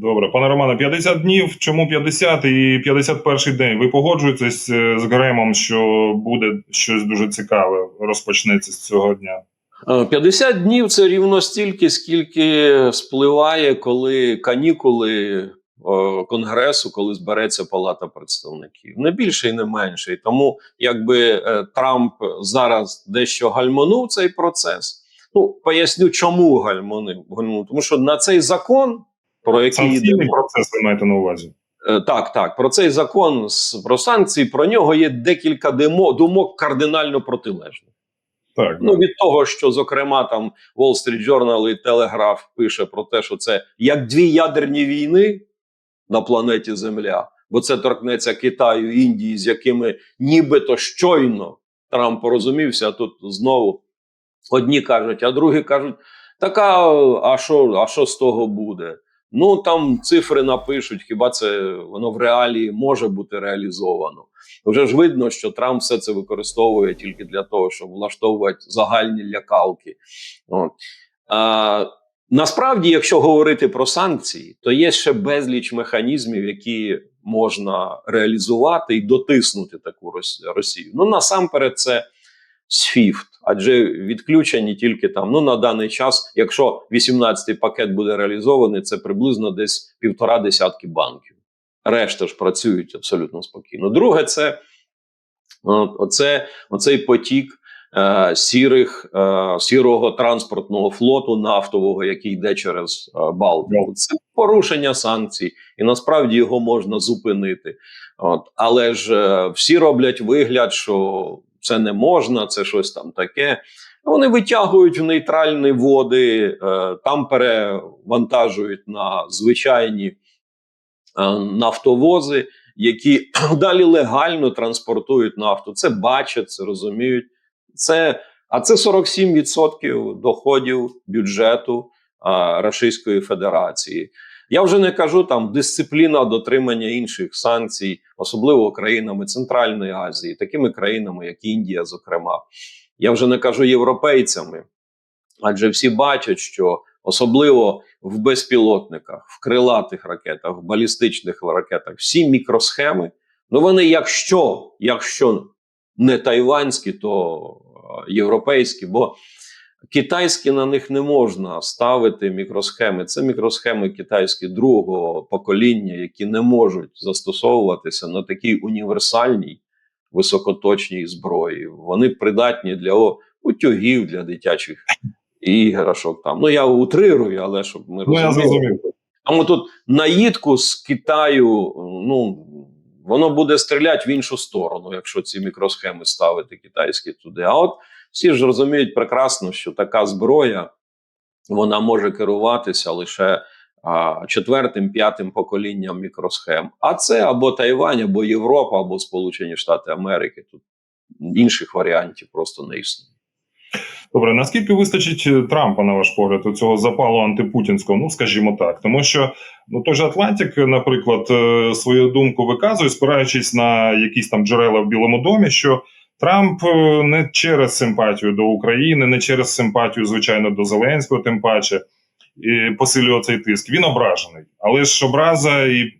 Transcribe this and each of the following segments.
Добре, пане Романе, 50 днів. Чому 50 і 51 день? Ви погоджуєтесь е, з Гремом, що буде щось дуже цікаве, розпочнеться з цього дня? Е, 50 днів це рівно стільки, скільки спливає, коли канікули е, Конгресу, коли збереться Палата представників. Не більше і не менше. І тому, якби е, Трамп зараз дещо гальмонув цей процес. Ну, поясню, чому гальмонив. Тому що на цей закон, про який йде процес ви маєте на увазі? Е, Так, так, про цей закон про санкції, про нього є декілька демо, думок кардинально протилежних. Так, Ну від того, що зокрема там Wall Street Journal і Telegraph пише про те, що це як дві ядерні війни на планеті Земля, бо це торкнеться Китаю, Індії, з якими нібито щойно Трамп порозумівся. А тут знову одні кажуть, а другі кажуть: така, а що, а що з того буде? Ну там цифри напишуть, хіба це воно в реалії може бути реалізовано? Вже ж видно, що Трамп все це використовує тільки для того, щоб влаштовувати загальні лякалки. От. А, насправді, якщо говорити про санкції, то є ще безліч механізмів, які можна реалізувати і дотиснути таку Рос- Росію. Ну насамперед, це SWIFT, адже відключені тільки там. Ну на даний час, якщо 18-й пакет буде реалізований, це приблизно десь півтора десятки банків. Решта ж працюють абсолютно спокійно. Друге, це от, оце, оцей потік е, сірих, е, сірого транспортного флоту нафтового, який йде через е, Балтику. Це порушення санкцій, і насправді його можна зупинити. От, але ж е, всі роблять вигляд, що це не можна, це щось там таке. Вони витягують в нейтральні води, е, там перевантажують на звичайні е, нафтовози, які далі легально транспортують нафту. Це бачать, це розуміють. Це, а це 47% доходів бюджету Російської Федерації. Я вже не кажу там дисципліна дотримання інших санкцій, особливо країнами Центральної Азії, такими країнами, як Індія, зокрема. Я вже не кажу європейцями, адже всі бачать, що особливо в безпілотниках, в крилатих ракетах, в балістичних ракетах, всі мікросхеми, ну вони, якщо, якщо не тайванські, то е, європейські, бо китайські на них не можна ставити мікросхеми. Це мікросхеми китайські другого покоління, які не можуть застосовуватися на такій універсальній високоточній зброї. Вони придатні для утюгів, для дитячих іграшок. Там. Ну я утрирую, але щоб ми Ну, розуміли. Тому тут наїдку з Китаю, ну воно буде стріляти в іншу сторону, якщо ці мікросхеми ставити китайські туди. А от всі ж розуміють прекрасно, що така зброя вона може керуватися лише а, четвертим, п'ятим поколінням мікросхем. А це або Тайвань, або Європа, або Сполучені Штати Америки. Тут інших варіантів просто не існує. Добре, наскільки вистачить е, Трампа, на ваш погляд, у цього запалу антипутінського? Ну скажімо так, тому що ну той же Атлантик, наприклад, е, свою думку виказує, спираючись на якісь там джерела в Білому домі, що Трамп е, не через симпатію до України, не через симпатію, звичайно, до Зеленського, тим паче. Посилює цей тиск. Він ображений, але ж образа і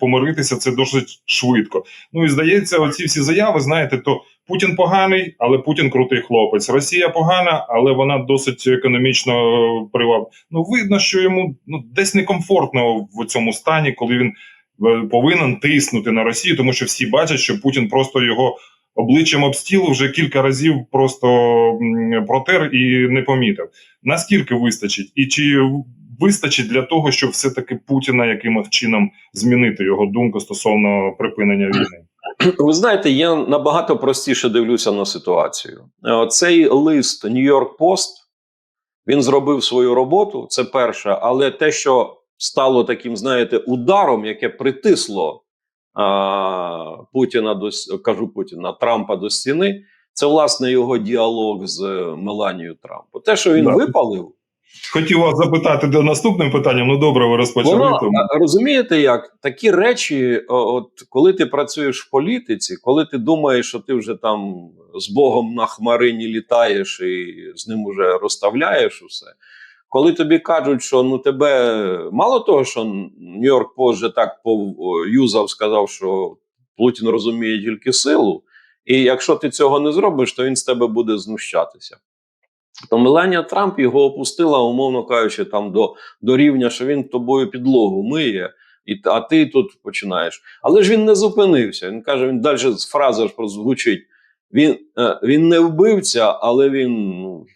помиритися це досить швидко. Ну і здається, оці всі заяви, знаєте, то Путін поганий, але Путін крутий хлопець. Росія погана, але вона досить економічно е, приваб. Ну видно, що йому ну десь некомфортно в цьому стані, коли він е, повинен тиснути на Росію, тому що всі бачать, що Путін просто його обличчям об стіл вже кілька разів просто протер і не помітив. Наскільки вистачить, і чи вистачить для того, щоб все таки Путіна якимось чином змінити його думку стосовно припинення війни? Ви знаєте, я набагато простіше дивлюся на ситуацію. Е, Цей лист York Post він зробив свою роботу. Це перше, але те, що стало таким, знаєте, ударом, яке притисло Путіна до кажу Путіна Трампа до стіни, це власне його діалог з Меланією Трампом. Те, що він Да. випалив, Хотів вас запитати до наступним питанням. Ну добре, ви розпочали. Воно, тому розумієте, як такі речі, от коли ти працюєш в політиці, коли ти думаєш, що ти вже там з Богом на хмарині літаєш і з ним уже розставляєш усе, коли тобі кажуть, що ну тебе мало того, що Нью-Йорк позже так юзав, сказав, що Путін розуміє тільки силу, і якщо ти цього не зробиш, то він з тебе буде знущатися. То Меланія Трамп його опустила, умовно кажучи, там до, до рівня, що він тобою підлогу миє, і, а ти тут починаєш. Але ж він не зупинився. Він каже, він далі фраза ж прозвучить. Він, е, він не вбивця, але він ну,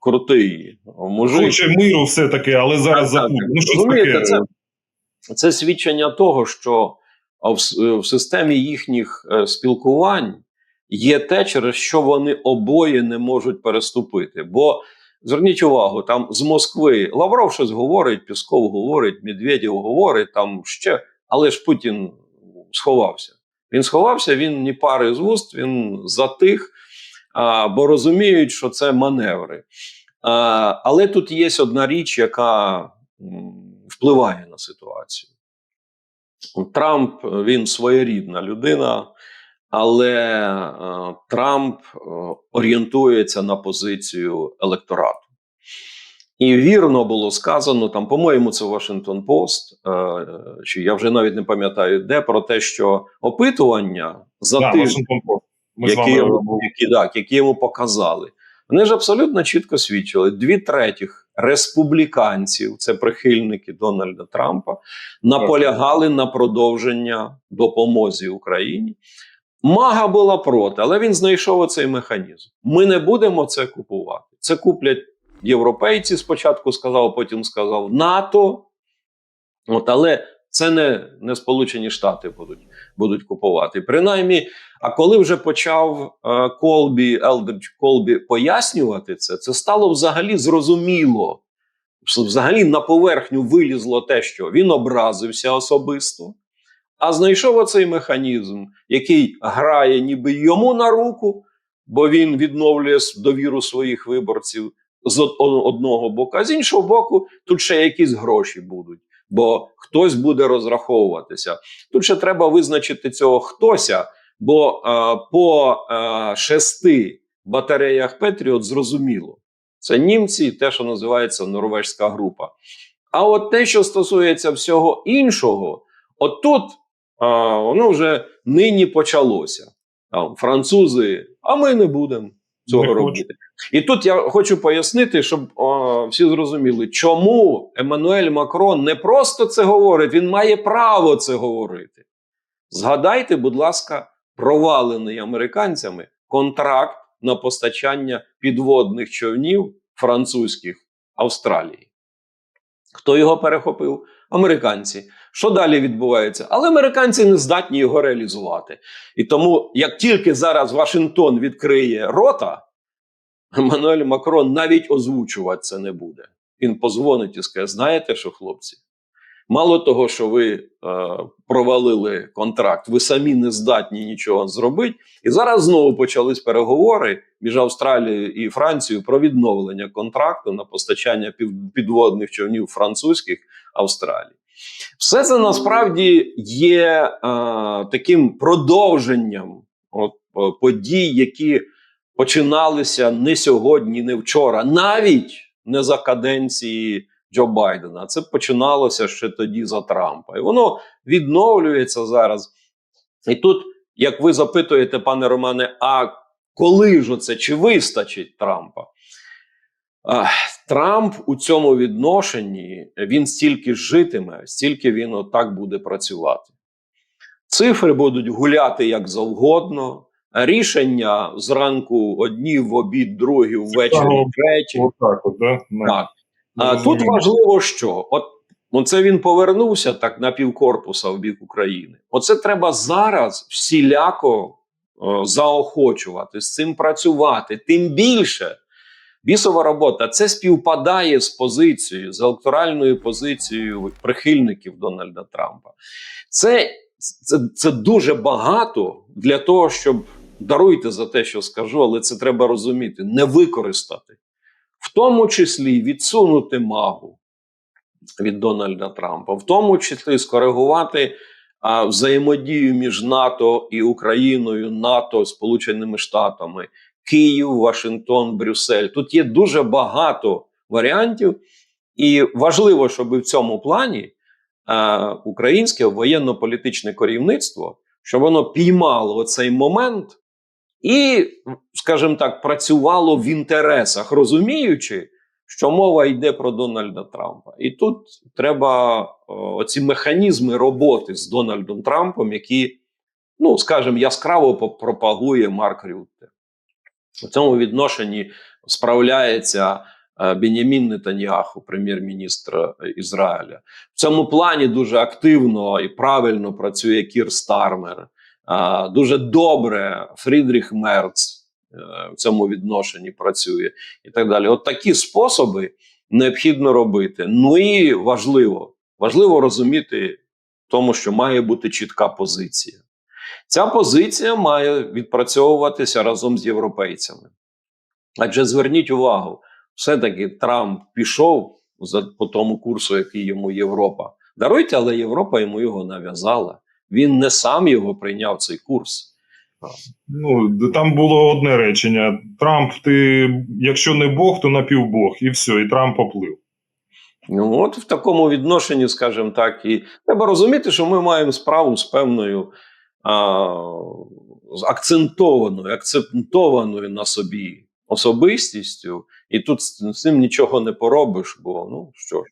крутий. Мужик. Хоче миру все-таки, але зараз Так, так. Ну, щось таке. це, це свідчення того, що в, в системі їхніх е, спілкувань є те, через що вони обоє не можуть переступити. Бо зверніть увагу, там з Москви Лавров щось говорить, Пісков говорить, Медведєв говорить, там ще, але ж Путін сховався. Він сховався, він ні пари з вуст, він затих, а, бо розуміють, що це маневри. А, але тут є одна річ, яка впливає на ситуацію. Трамп він своєрідна людина, але е, Трамп е, орієнтується на позицію електорату. І вірно було сказано там, по-моєму, це Post, е, чи я вже навіть не пам'ятаю де, про те, що опитування за Да, тиждень. Ми з які, вами йому, які, так, які йому показали. Вони ж абсолютно чітко свідчили: дві третіх республіканців, це прихильники Дональда Трампа, наполягали на продовження допомозі Україні. Мага була проти, але він знайшов оцей механізм. Ми не будемо це купувати. Це куплять європейці. Спочатку сказав, потім сказав НАТО. От, але це не, не Сполучені Штати будуть, будуть купувати. Принаймні, а коли вже почав е, Колбі, Елдридж Колбі пояснювати це, це стало взагалі зрозуміло. Взагалі на поверхню вилізло те, що він образився особисто, а знайшов оцей механізм, який грає ніби йому на руку, бо він відновлює довіру своїх виборців з одного боку, а з іншого боку, тут ще якісь гроші будуть, бо хтось буде розраховуватися. Тут ще треба визначити цього хтося, бо е, по е, шести батареях Петріот зрозуміло. Це німці, те, що називається норвежська група. А от те, що стосується всього іншого, от тут а, воно вже нині почалося. Там, французи, а ми не будемо цього Не робити. І тут я хочу пояснити, щоб а, всі зрозуміли, чому Еммануель Макрон не просто це говорить, він має право це говорити. Згадайте, будь ласка, провалений американцями контракт на постачання підводних човнів французьких Австралії. Хто його перехопив? Американці. Що далі відбувається? Але американці не здатні його реалізувати. І тому, як тільки зараз Вашингтон відкриє рота, Еммануель Макрон навіть озвучувати це не буде. Він позвонить і скаже: знаєте що, хлопці? Мало того, що ви е, провалили контракт, ви самі не здатні нічого зробити. І зараз знову почались переговори між Австралією і Францією про відновлення контракту на постачання підводних човнів французьких Австралії. Все це насправді є е, таким продовженням от, е, подій, які починалися не сьогодні, не вчора, навіть не за каденції Джо Байдена. Це починалося ще тоді за Трампа. І воно відновлюється зараз. І тут, як ви запитуєте, пане Романе, а коли ж оце чи вистачить Трампа? Трамп у цьому відношенні він стільки житиме, стільки він отак буде працювати. Цифри будуть гуляти як завгодно. Рішення зранку одні в обід, другі ввечері, треті. Отак, от, да? Так. А, тут важливо, що от ну, це він повернувся так на півкорпуса в бік України. Оце треба зараз всіляко е, заохочувати, з цим працювати. Тим більше бісова робота це співпадає з позицією, з електоральною позицією прихильників Дональда Трампа. Це, це, це дуже багато для того, щоб даруйте за те, що скажу, але це треба розуміти, не використати в тому числі відсунути магу від Дональда Трампа, в тому числі скоригувати а, взаємодію між НАТО і Україною, НАТО, Сполученими Штатами, Київ, Вашингтон, Брюссель. Тут є дуже багато варіантів. І важливо, щоб в цьому плані українське воєнно-політичне керівництво, щоб воно піймало оцей момент і, скажімо так, працювало в інтересах, розуміючи, що мова йде про Дональда Трампа. І тут треба оці механізми роботи з Дональдом Трампом, які, ну скажімо, яскраво пропагує Марк Рютте. У цьому відношенні справляється е, Бенямін Нетаньяху, прем'єр-міністр е, Ізраїля. В цьому плані дуже активно і правильно працює Кір Стармер. Дуже добре Фрідріх Мерц е, в цьому відношенні працює і так далі. От такі способи необхідно робити. Ну і важливо, важливо розуміти тому, що має бути чітка позиція. Ця позиція має відпрацьовуватися разом з європейцями. Адже зверніть увагу, все-таки Трамп пішов по тому курсу, який йому Європа. Даруйте, але Європа йому його нав'язала. Він не сам його прийняв цей курс. Ну, там було одне речення: Трамп, ти, якщо не Бог, то напівбог, і все, і Трамп поплив. Ну, от в такому відношенні, скажімо так, і треба розуміти, що ми маємо справу з певною а, з акцентованою, акцентованою на собі особистістю, і тут з цим нічого не поробиш, бо ну що ж.